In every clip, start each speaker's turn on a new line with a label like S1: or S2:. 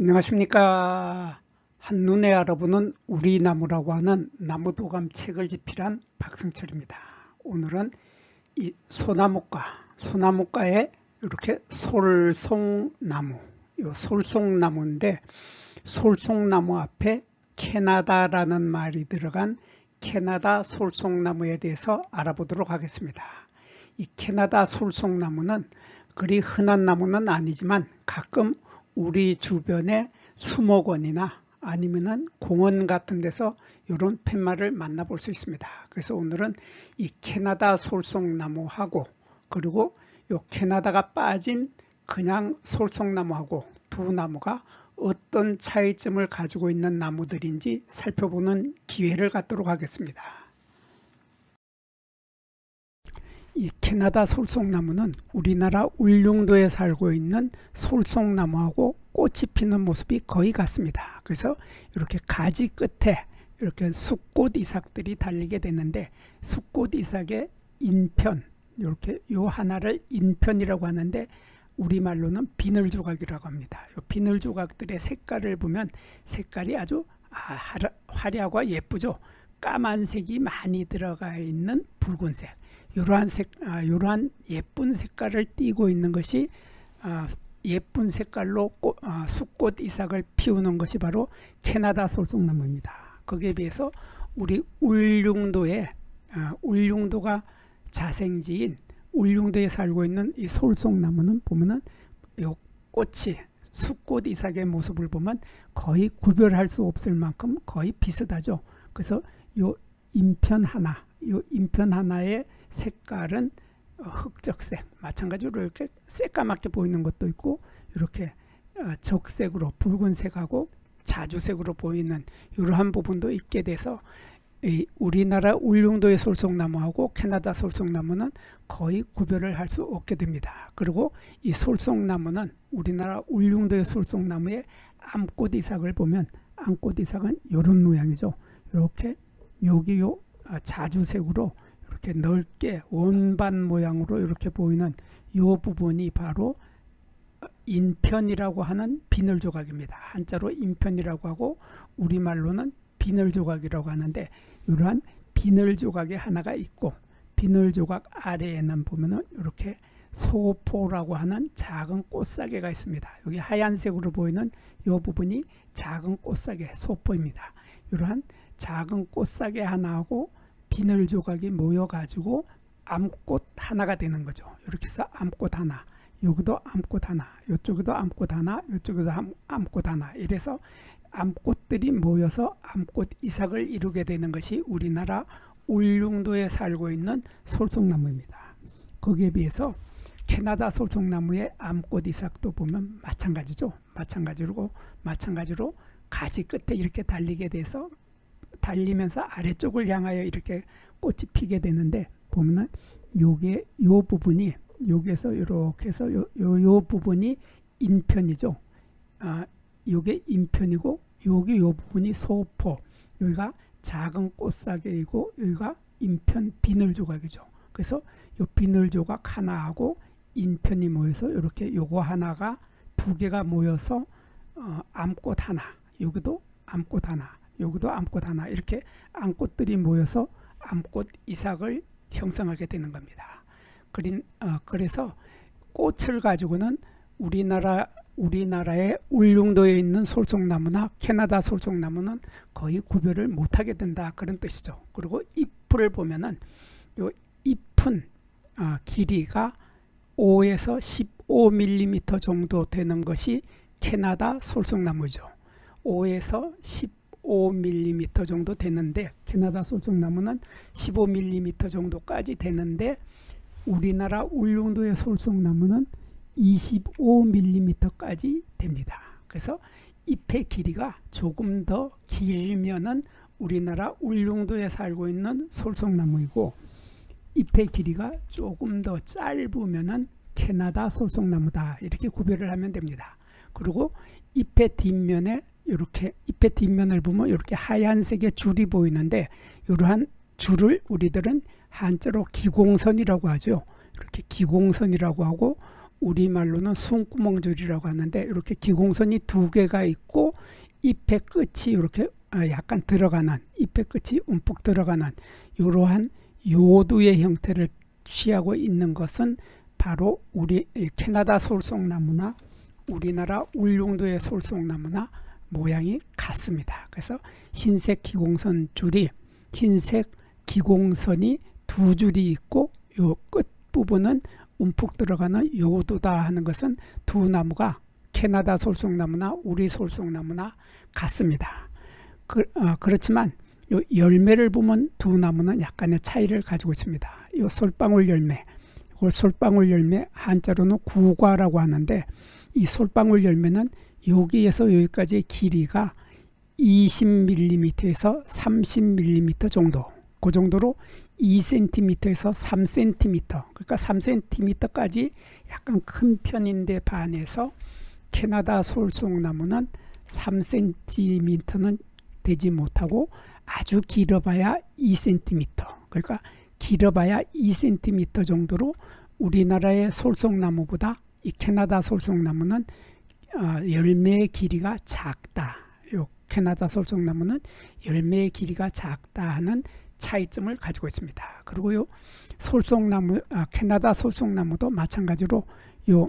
S1: 안녕하십니까. 한눈에 알아보는 우리 나무라고 하는 나무도감 책을 집필한 박승철입니다. 오늘은 이 소나무과, 소나무과에 이렇게 솔송나무, 이 솔송나무인데 솔송나무 앞에 캐나다라는 말이 들어간 캐나다 솔송나무에 대해서 알아보도록 하겠습니다. 이 캐나다 솔송나무는 그리 흔한 나무는 아니지만 가끔 우리 주변에 수목원이나 아니면은 공원 같은 데서 이런 팻말을 만나볼 수 있습니다. 그래서 오늘은 이 캐나다 솔송나무하고 그리고 이 캐나다가 빠진 그냥 솔송나무하고 두 나무가 어떤 차이점을 가지고 있는 나무들인지 살펴보는 기회를 갖도록 하겠습니다. 이 캐나다 솔송나무는 우리나라 울릉도에 살고 있는 솔송나무하고 꽃이 피는 모습이 거의 같습니다. 그래서 이렇게 가지 끝에 이렇게 숫꽃 이삭들이 달리게 되는데 숫꽃 이삭의 인편 이렇게 요 하나를 인편이라고 하는데 우리말로는 비늘 조각이라고 합니다. 요 비늘 조각들의 색깔을 보면 색깔이 아주 아, 화려하고 예쁘죠. 까만색이 많이 들어가 있는 붉은색 이러한 색 아, 이러한 예쁜 색깔을 띠고 있는 것이 아, 예쁜 색깔로 꽃, 아, 숫꽃 이삭을 피우는 것이 바로 캐나다 솔송나무입니다. 거기에 비해서 우리 울릉도에 아, 울릉도가 자생지인 울릉도에 살고 있는 이 솔송나무는 보면은 요 꽃이 숫꽃 이삭의 모습을 보면 거의 구별할 수 없을 만큼 거의 비슷하죠. 그래서 요 인편 하나, 요 인편 하나의 색깔은 어, 흑적색, 마찬가지로 이렇게 새까맣게 보이는 것도 있고 이렇게 어, 적색으로 붉은색하고 자주색으로 보이는 이러한 부분도 있게 돼서 우리나라 울릉도의 솔송나무하고 캐나다 솔송나무는 거의 구별을 할 수 없게 됩니다. 그리고 이 솔송나무는 우리나라 울릉도의 솔송나무의 암꽃 이삭을 보면 암꽃 이삭은 이런 모양이죠. 이렇게 여기 요 아, 자주색으로 이렇게 넓게 원반 모양으로 이렇게 보이는 이 부분이 바로 인편이라고 하는 비늘 조각입니다. 한자로 인편이라고 하고 우리말로는 비늘 조각이라고 하는데 이러한 비늘 조각이 하나가 있고 비늘 조각 아래에는 보면은 이렇게 소포라고 하는 작은 꽃사계가 있습니다. 여기 하얀색으로 보이는 이 부분이 작은 꽃사계 소포입니다. 이러한 작은 꽃사계 하나하고 비늘 조각이 모여 가지고 암꽃 하나가 되는 거죠. 이렇게 해서 암꽃 하나, 여기도 암꽃 하나, 이쪽에도 암꽃 하나, 이쪽에도 암 꽃 하나. 이래서 암꽃들이 모여서 암꽃 이삭을 이루게 되는 것이 우리나라 울릉도에 살고 있는 솔송나무입니다. 거기에 비해서 캐나다 솔송나무의 암꽃 이삭도 보면 마찬가지죠. 마찬가지로 마찬가지로 가지 끝에 이렇게 달리게 돼서 달리면서 아래쪽을 향하여 이렇게 꽃이 피게 되는데 보면은 요게 요 부분이 여기에서 이렇게 해서 요, 요, 요 부분이 인편이죠. 아, 요게 인편이고 여기 요 부분이 소포. 여기가 작은 꽃사계이고 여기가 인편 비늘 조각이죠. 그래서 요 비늘 조각 하나하고 인편이 모여서 이렇게 요거 하나가 두 개가 모여서 어, 암꽃 하나. 여기도 암꽃 하나. 여기도 암꽃 하나 이렇게 암꽃들이 모여서 암꽃 이삭을 형성하게 되는 겁니다. 그린, 어, 그래서 꽃을 가지고는 우리나라 우리나라의 울릉도에 있는 솔송나무나 캐나다 솔송나무는 거의 구별을 못하게 된다 그런 뜻이죠. 그리고 잎을 보면은 요 잎은 어, 길이가 5에서 15mm 정도 되는 것이 캐나다 솔송나무죠. 5에서 10 15mm 정도 되는데 캐나다 솔송나무는 15mm 정도까지 되는데 우리나라 울릉도의 솔송나무는 25mm까지 됩니다. 그래서 잎의 길이가 조금 더 길면은 우리나라 울릉도에 살고 있는 솔송나무이고 잎의 길이가 조금 더 짧으면은 캐나다 솔송나무다 이렇게 구별을 하면 됩니다. 그리고 잎의 뒷면에 이렇게 잎의 뒷면을 보면 이렇게 하얀색의 줄이 보이는데 이러한 줄을 우리들은 한자로 기공선이라고 하죠. 이렇게 기공선이라고 하고 우리말로는 숨구멍줄이라고 하는데 이렇게 기공선이 두 개가 있고 잎의 끝이 이렇게 아, 약간 들어가는 잎의 끝이 움푹 들어가는 이러한 요두의 형태를 취하고 있는 것은 바로 우리 이 캐나다 솔송나무나 우리나라 울릉도의 솔송나무나 모양이 같습니다. 그래서 흰색 기공선 줄이 흰색 기공선이 두 줄이 있고 요 끝 부분은 움푹 들어가는 요두다 하는 것은 두 나무가 캐나다 솔송나무나 우리 솔송나무나 같습니다. 그, 어, 그렇지만 요 열매를 보면 두 나무는 약간의 차이를 가지고 있습니다. 요 솔방울 열매, 이걸 솔방울 열매 한자로는 구과라고 하는데 이 솔방울 열매는 여기에서 여기까지의 길이가 20mm에서 30mm 정도, 그 정도로 2cm에서 3cm, 그러니까 3cm까지 약간 큰 편인데 반해서 캐나다 솔송나무는 3cm는 되지 못하고 아주 길어봐야 2cm, 그러니까 길어봐야 2cm 정도로 우리나라의 솔송나무보다 이 캐나다 솔송나무는 어, 열매의 길이가 작다. 요 캐나다 솔송나무는 열매의 길이가 작다 하는 차이점을 가지고 있습니다. 그리고 요 솔송나무, 아, 캐나다 솔송나무도 마찬가지로 요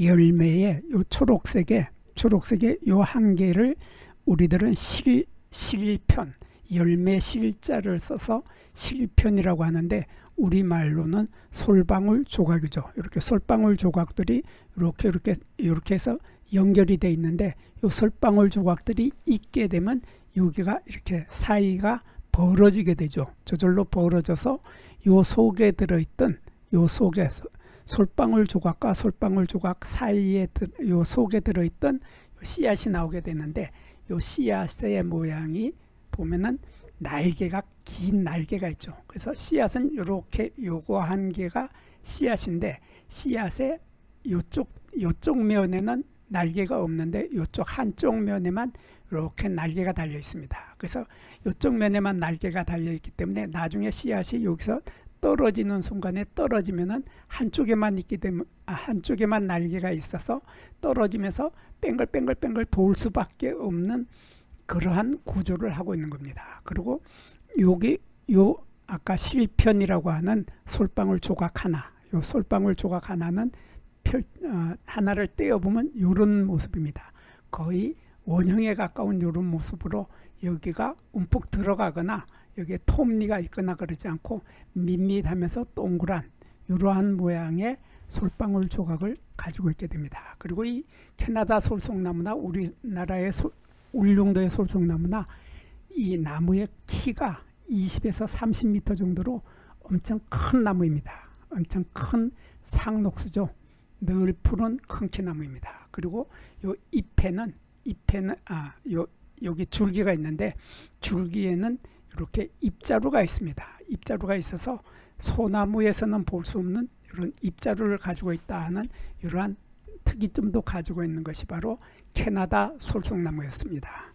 S1: 열매의 요 초록색의 초록색의 요 한 개를 우리들은 실 실편 열매 실자를 써서 실편이라고 하는데 우리말로는 솔방울 조각이죠. 이렇게 솔방울 조각들이 이렇게 이렇게 이렇게 해서 연결이 돼 있는데 요 솔방울 조각들이 있게 되면 여기가 이렇게 사이가 벌어지게 되죠. 저절로 벌어져서 요 속에 들어있던 요 속에 솔방울 조각과 솔방울 조각 사이에 들- 요 속에 들어있던 요 씨앗이 나오게 되는데 요 씨앗의 모양이 보면은 날개가 긴 날개가 있죠. 그래서 씨앗은 이렇게 요거 한 개가 씨앗인데 씨앗의 요쪽 요쪽 면에는 날개가 없는데 요쪽 한쪽 면에만 이렇게 날개가 달려 있습니다. 그래서 요쪽 면에만 날개가 달려 있기 때문에 나중에 씨앗이 여기서 떨어지는 순간에 떨어지면은 한쪽에만 있기 때문에 아, 한쪽에만 날개가 있어서 떨어지면서 뺑글뺑글뺑글 돌 수밖에 없는 그러한 구조를 하고 있는 겁니다. 그리고 여기 요 아까 실편이라고 하는 솔방울 조각 하나, 요 솔방울 조각 하나는 펼, 어, 하나를 떼어 보면 이런 모습입니다. 거의 원형에 가까운 이런 모습으로 여기가 움푹 들어가거나 여기에 톱니가 있거나 그러지 않고 밋밋하면서 동그란 이러한 모양의 솔방울 조각을 가지고 있게 됩니다. 그리고 이 캐나다 솔송나무나 우리나라의 솔, 울릉도의 솔송나무나 이 나무의 키가 20에서 30m 정도로 엄청 큰 나무입니다. 엄청 큰 상록수죠. 늘 푸른 큰 키나무입니다. 그리고 요 잎에는 잎에는 아요 여기 줄기가 있는데 줄기에는 이렇게 잎자루가 있습니다. 잎자루가 있어서 소나무에서는 볼 수 없는 이런 잎자루를 가지고 있다 하는 이러한 특이점도 가지고 있는 것이 바로 캐나다 솔송나무였습니다.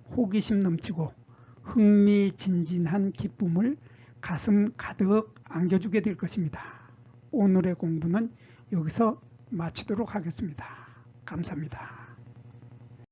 S1: 호기심 넘치고 흥미진진한 기쁨을 가슴 가득 안겨주게 될 것입니다. 오늘의 공부는 여기서 마치도록 하겠습니다. 감사합니다.